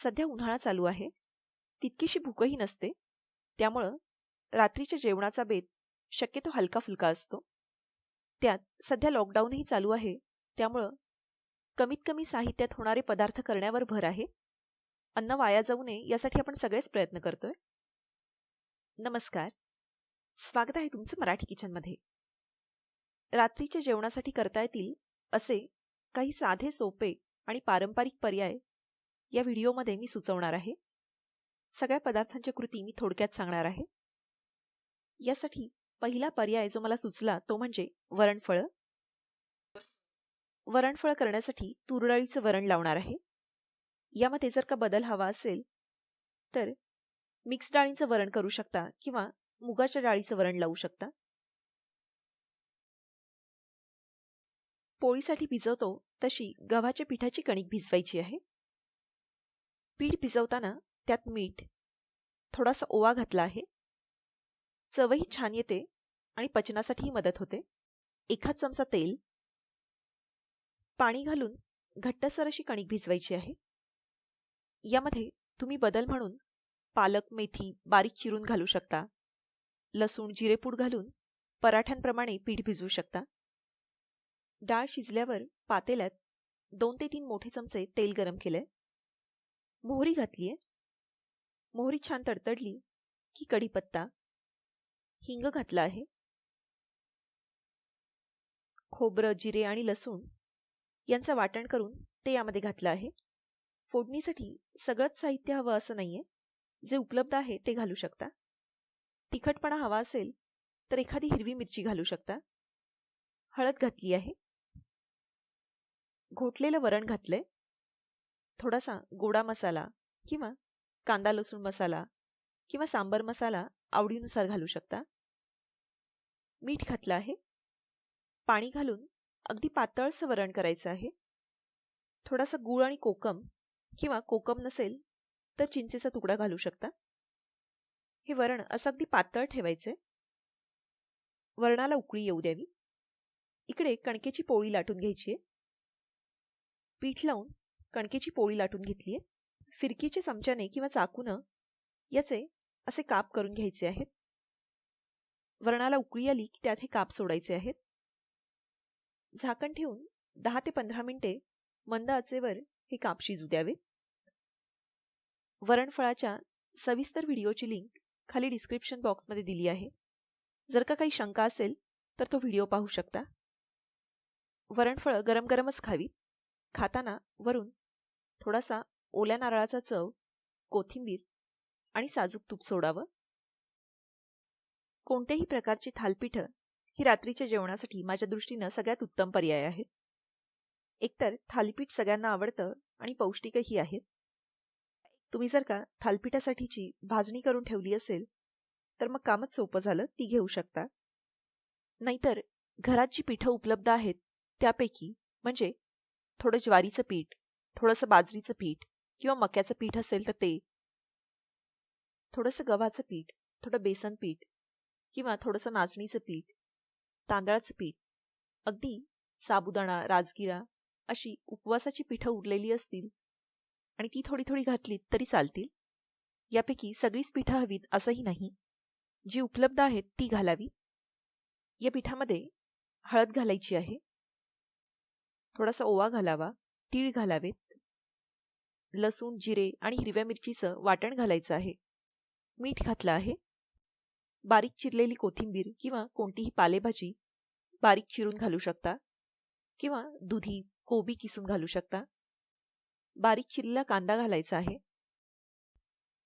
सध्या उन्हाळा चालू आहे. तितकीशी भूकही नसते. त्यामुळं रात्रीच्या जेवणाचा बेत शक्यतो हलका फुलका असतो. त्यात सध्या लॉकडाऊनही चालू आहे. त्यामुळं कमीत कमी साहित्यात होणारे पदार्थ करण्यावर भर आहे. अन्न वाया जाऊ नये यासाठी आपण सगळेच प्रयत्न करतोय. नमस्कार. स्वागत आहे तुमचं मराठी किचनमध्ये. रात्रीच्या जेवणासाठी करता येतील असे काही साधे सोपे आणि पारंपरिक पर्याय या व्हिडिओमध्ये मी सुचवणार आहे. सगळ्या पदार्थांच्या कृती मी थोडक्यात सांगणार आहे. यासाठी पहिला पर्याय जो मला सुचला तो म्हणजे वरणफळं. वरणफळं करण्यासाठी तुरडाळीचं वरण लावणार आहे. यामध्ये जर का बदल हवा असेल तर मिक्स डाळींचं वरण करू शकता किंवा मुगाच्या डाळीचं वरण लावू शकता. पोळीसाठी भिजवतो तशी गव्हाच्या पिठाची कणिक भिजवायची आहे. पीठ भिजवताना त्यात मीठ थोडासा ओवा घातला आहे. चवही छान येते आणि पचनासाठीही मदत होते. एखाद चमचा तेल पाणी घालून घट्टसर अशी कणिक भिजवायची आहे. यामध्ये तुम्ही बदल म्हणून पालक मेथी बारीक चिरून घालू शकता. लसूण जिरेपूड घालून पराठ्यांप्रमाणे पीठ भिजवू शकता. डाळ शिजल्यावर पातेल्यात दोन ते तीन मोठे चमचे तेल गरम केलंय. मोहरी घातलीये. मोहरी छान तडतडली की कढीपत्ता. हिंग घातला आहे. खोबरं जिरे आणि लसूण यांचं वाटण करून ते यामध्ये घातलं आहे. फोडणीसाठी सगळंच साहित्य हवं असं नाहीये. जे उपलब्ध आहे ते घालू शकता. तिखटपणा हवा असेल तर एखादी हिरवी मिरची घालू शकता. हळद घातली आहे. घोटलेलं वरण घातलंय. थोडासा गोडा मसाला किंवा कांदा लसूण मसाला किंवा सांबर मसाला आवडीनुसार घालू शकता. मीठ घातलं आहे. पाणी घालून अगदी पातळसं वरण करायचं आहे. थोडासा गूळ आणि कोकम किंवा कोकम नसेल तर चिंचेचा तुकडा घालू शकता. हे वरण असं अगदी पातळ ठेवायचंय. वरणाला उकळी येऊ द्यावी. इकडे कणकेची पोळी लाटून घ्यायची आहे. पीठ लावून कणकेची पोळी लाटून घेतली आहे फिरकीचे चमच्याने किंवा चाकूनं याचे असे काप करून घ्यायचे आहेत. वरणाला उकळी आली की त्यात हे काप सोडायचे आहेत. झाकण ठेवून दहा ते पंधरा मिनिटे मंद आचेवर हे काप शिजू द्यावे. वरणफळाच्या सविस्तर व्हिडिओची लिंक खाली डिस्क्रिप्शन बॉक्समध्ये दिली आहे. जर का काही शंका असेल तर तो व्हिडिओ पाहू शकता. वरणफळं गरम गरमच खावी. खाताना वरून थोडासा ओल्या नारळाचा चव कोथिंबीर आणि साजूक तूप सोडावं. कोणत्याही प्रकारची थालपीठं ही रात्रीच्या जेवणासाठी माझ्या दृष्टीनं सगळ्यात उत्तम पर्याय आहेत एकतर थालीपीठ सगळ्यांना आवडतं आणि पौष्टिकही आहेत तुम्ही जर का थालपीठासाठीची भाजणी करून ठेवली असेल तर मग कामच सोपं झालं ती घेऊ शकता. नाहीतर घरात जी पिठं उपलब्ध आहेत त्यापैकी म्हणजे थोडं ज्वारीचं पीठ थोडंसं बाजरीचं पीठ किंवा मक्याचं पीठ असेल तर ते. थोडंसं गव्हाचं पीठ थोडं बेसन पीठ किंवा थोडंसं नाचणीचं पीठ तांदळाचं पीठ. अगदी साबुदाणा राजगिरा अशी उपवासाची पिठं उरलेली असतील आणि ती थोडी थोडी घातलीत तरी चालतील. यापैकी सगळीच पिठं हवीत असंही नाही. जी उपलब्ध आहेत ती घालावी. या पिठामध्ये हळद घालायची आहे. थोडासा ओवा घालावा तीळ घालावेत. लसूण जिरे आणि हिरव्या मिरचीचं वाटण घालायचं आहे. मीठ घातलं आहे. बारीक चिरलेली कोथिंबीर किंवा कोणतीही पालेभाजी बारीक चिरून घालू शकता किंवा दुधी कोबी किसून घालू शकता. बारीक चिरलेला कांदा घालायचा आहे.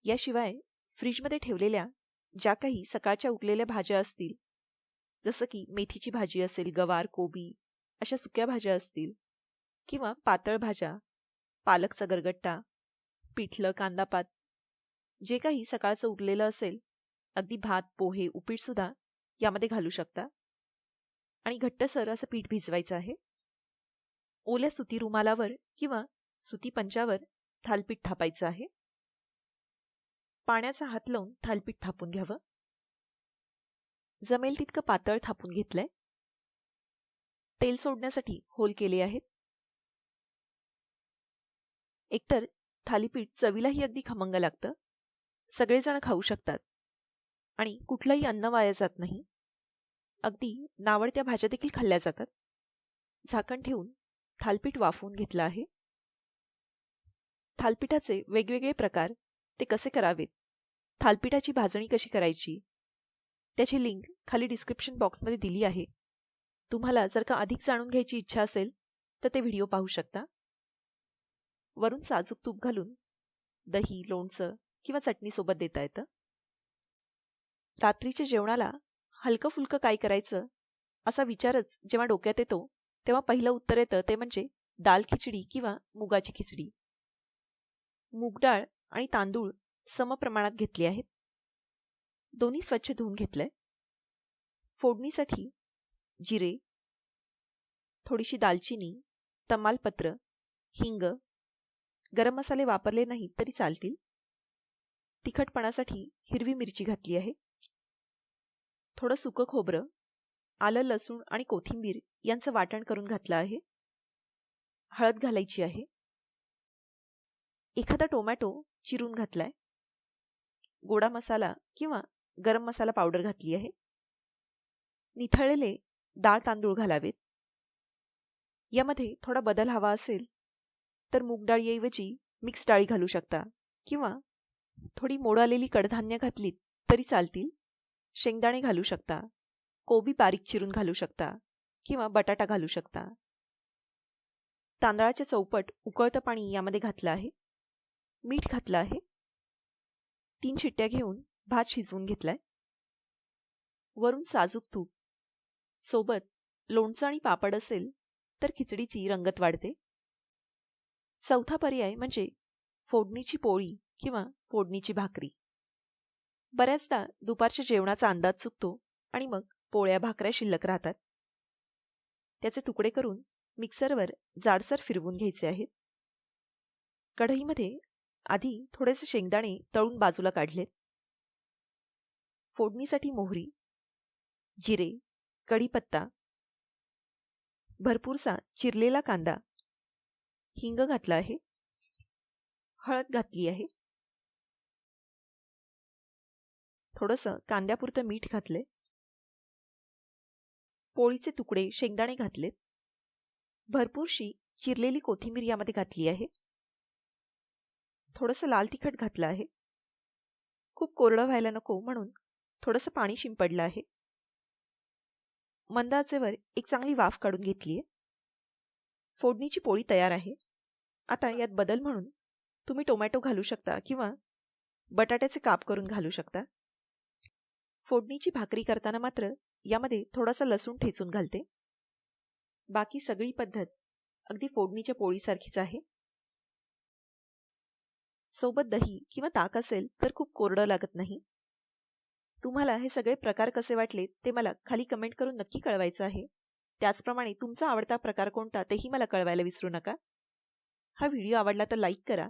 याशिवाय फ्रीजमध्ये ठेवलेल्या ज्या काही सकाळच्या उकलेल्या भाज्या असतील जसं की मेथीची भाजी असेल गवार कोबी अशा सुक्या भाज्या असतील. किंवा पातळ भाज्या पालकचा गरगट्टा पिठलं कांदापात जे काही सकाळचं उरलेलं असेल अगदी भात पोहे उपीटसुद्धा यामध्ये घालू शकता. आणि घट्टसर असं पीठ भिजवायचं आहे. ओल्या सुती रुमालावर किंवा सुती पंचावर थालपीठ थापायचं आहे. पाण्याचा हात लावून थालपीठ थापून घ्यावं. जमेल तितकं पातळ थापून घेतलंय. तेल सोडण्यासाठी होल केले आहेत. एकतर थालीपीठ चवीलाही अगदी खमंग लागतं. सगळेजण खाऊ शकतात. आणि कुठलंही अन्न वाया जात नाही. अगदी नावडत्या भाज्या देखील खाल्ल्या जातात. झाकण ठेवून थालपीठ वाफवून घेतलं आहे. थालपीठाचे वेगवेगळे प्रकार ते कसे करावेत? थालपीठाची भाजणी कशी करायची? त्याची लिंक खाली डिस्क्रिप्शन बॉक्समध्ये दिली आहे. तुम्हाला जर का अधिक जाणून घ्यायची इच्छा असेल तर ते व्हिडिओ पाहू शकता. वरून साजूक तूप घालून दही लोणचं किंवा चटणीसोबत देता येतं. रात्रीच्या जेवणाला हलकं फुलकं काय करायचं असा विचारच जेव्हा डोक्यात येतो तेव्हा पहिलं उत्तर येतं ते म्हणजे दाल खिचडी किंवा मुगाची खिचडी. मूग डाळ आणि तांदूळ समप्रमाणात घेतले आहेत. दोन्ही स्वच्छ धुवून घेतलंय. फोडणीसाठी जिरे थोडीशी दालचिनी तमालपत्र हिंग गरम मसाले वापरले नाहीत तरी चालतील. तिखटपणासाठी हिरवी मिरची घातली आहे. थोडं सुकं खोबरं आलं लसूण आणि कोथिंबीर यांचं वाटण करून घातलं आहे. हळद घालायची आहे. एखादा टोमॅटो चिरून घातलाय. गोडा मसाला किंवा गरम मसाला पावडर घातली आहे. निथळलेले डाळ तांदूळ घालावेत. यामध्ये थोडा बदल हवा असेल तर मूग डाळीऐवजी मिक्स डाळी घालू शकता किंवा थोडी मोड आलेली कडधान्य घातलीत तरी चालतील. शेंगदाणे घालू शकता कोबी बारीक चिरून घालू शकता किंवा बटाटा घालू शकता. तांदळाचे चौपट उकळतं पाणी यामध्ये घातलं आहे. मीठ घातलं आहे. तीन शिट्ट्या घेऊन भात शिजवून घेतलाय. वरून साजूक तूप सोबत लोणचं आणि पापड असेल तर खिचडीची रंगत वाढते. चौथा पर्याय म्हणजे फोडणीची पोळी किंवा फोडणीची भाकरी. बऱ्याचदा दुपारच्या जेवणाचा अंदाज चुकतो आणि मग पोळ्या भाकऱ्या शिल्लक राहतात. त्याचे तुकडे करून मिक्सरवर जाडसर फिरवून घ्यायचे आहेत. कढईमध्ये आधी थोडेसे शेंगदाणे तळून बाजूला काढलेत. फोडणीसाठी मोहरी जिरे कढीपत्ता. भरपूरसा चिरलेला कांदा. हिंग घातला आहे. हळद घातली आहे. थोडंसं कांद्यापुरतं मीठ घातले पोळीचे तुकडे शेंगदाणे घातलेत. भरपूरशी चिरलेली कोथिंबीर यामध्ये घातली आहे. थोडंसं लाल तिखट घातलं आहे. खूप कोरडं व्हायला नको म्हणून थोडंसं पाणी शिंपडलं आहे. मंदाचेवर एक चांगली वाफ काढून घेतली आहे फोडणीची पोळी तयार आहे. आता यात बदल म्हणून तुम्ही टोमॅटो घालू शकता किंवा बटाट्याचे काप करून घालू शकता. फोडणीची भाकरी करताना मात्र यामध्ये थोडासा लसूण ठेचून घालते. बाकी सगळी पद्धत अगदी फोडणीच्या पोळीसारखीच आहे. सोबत दही किंवा ताक असेल तर खूप कोरडं लागत नाही. तुम्हाला हे सगळे प्रकार कसे वाटले ते मला खाली कमेंट करून नक्की कळवायचं आहे. त्याचप्रमाणे तुमचा आवडता प्रकार कोणता तेही मला कळवायला विसरू नका. हा व्हिडिओ आवडला तर लाईक करा.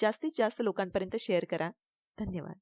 जास्तीत जास्त लोकांपर्यंत शेअर करा. धन्यवाद.